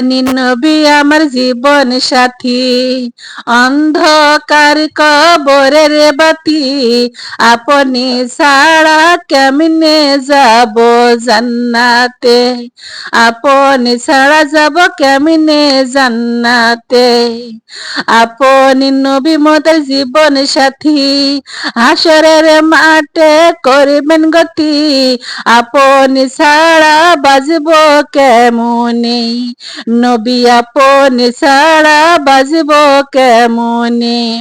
নবী আমার জীবন সাথী। অন্ধকার কবরের বাতি, আপনি ছাড়া কেমনে যাব জান্নাতে? আপনি ছাড়া যাব কেমনে জান্নাতে? আপনি নবী মোদের জীবন সাথী, হাসরের মাঠে করবেন গতি। আপনি ছাড়া বাজব কেমনে? নবী আপন ছাড়া বাজব কেমনে?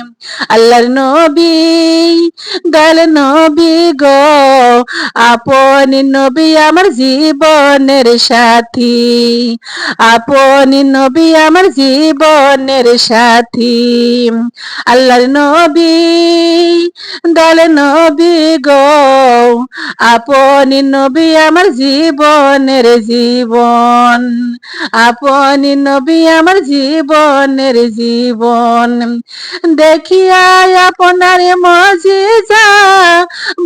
আল্লাহর নবী, গাল নবী গো, আপন নবী আমার জীবনের সাথী। আপন নবী আমার জীবনের সাথী। আল্লাহর নবী, গাল নবী গো, আপন নবী আমার জীবনের জীবন। আপন নবী আমার জীবনের জীবন। দেখিয়া আপনার মজিজা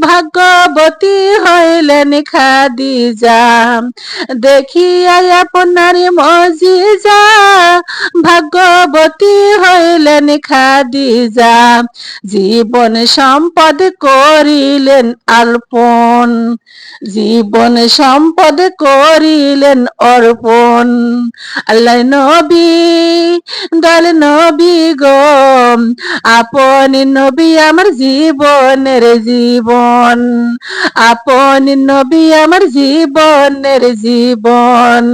ভাগ্যবতী হইলেন খাদিজা। দেখিয়া আপনার মজিজা ভাগ্যবতী হইলেন খাদিজা। জীবন সম্পদ করিলেন আলপন। জীবন সম্পদ করিলেন অর্পণ। আল্লাহ নবী দল নবী গো, আপন নবী আমার জীবনের জীবন। আপন নবী আমার জীবনের জীবন।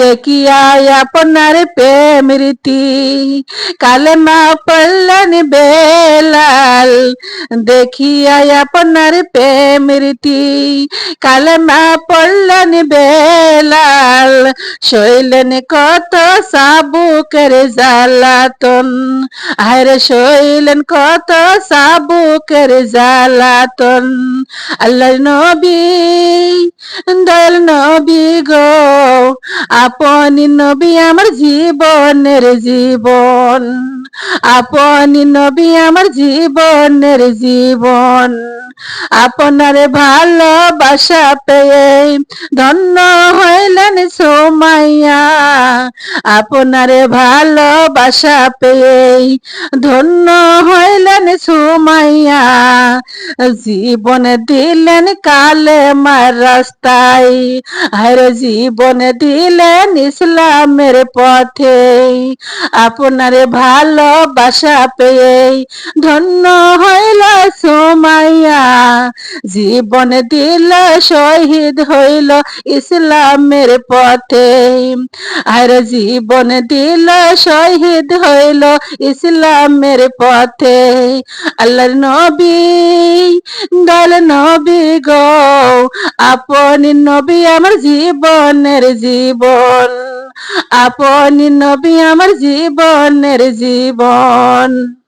দেখিয়া আপনার প্রেম রীতি কালেমা পড়লেন বেলাল দেখিয়া আপনার প্রেম রীতি কালেমা পড়লেন বেলাল শৈলেন কত সাবুকের জ্বালাতন আরে শৈলেন কত সাবুকের জ্বালাতন আল্লাহ নবী দয়াল নবী গো আপনি নবী আমার জীবনের জীবন আপনি নবী আমার জীবনের জীবন। আপনার ভালোবাসা পেয়ে ধন্য হইলেন সোমাইয়া। আপনার ভালোবাসা পেয়ে ধন্য হইলেন সোমাইয়া। জীবন দিলেন কালে মার রাস্তায় হরে জীবন দিলেন ইসলামের পথে। আপনার ভালোবাসা পেয়ে ধন্য হইল সোমাইয়া। জীবন দিল, শহীদ হইল ইসলামের পথে। আর জীবন দিল, শহীদ হইল ইসলামের পথে। আল্লাহর নবী দল নবী গো, আপনি নবী আমার জীবনের জীবন। আপনি নবী আমার জীবনের জীবন।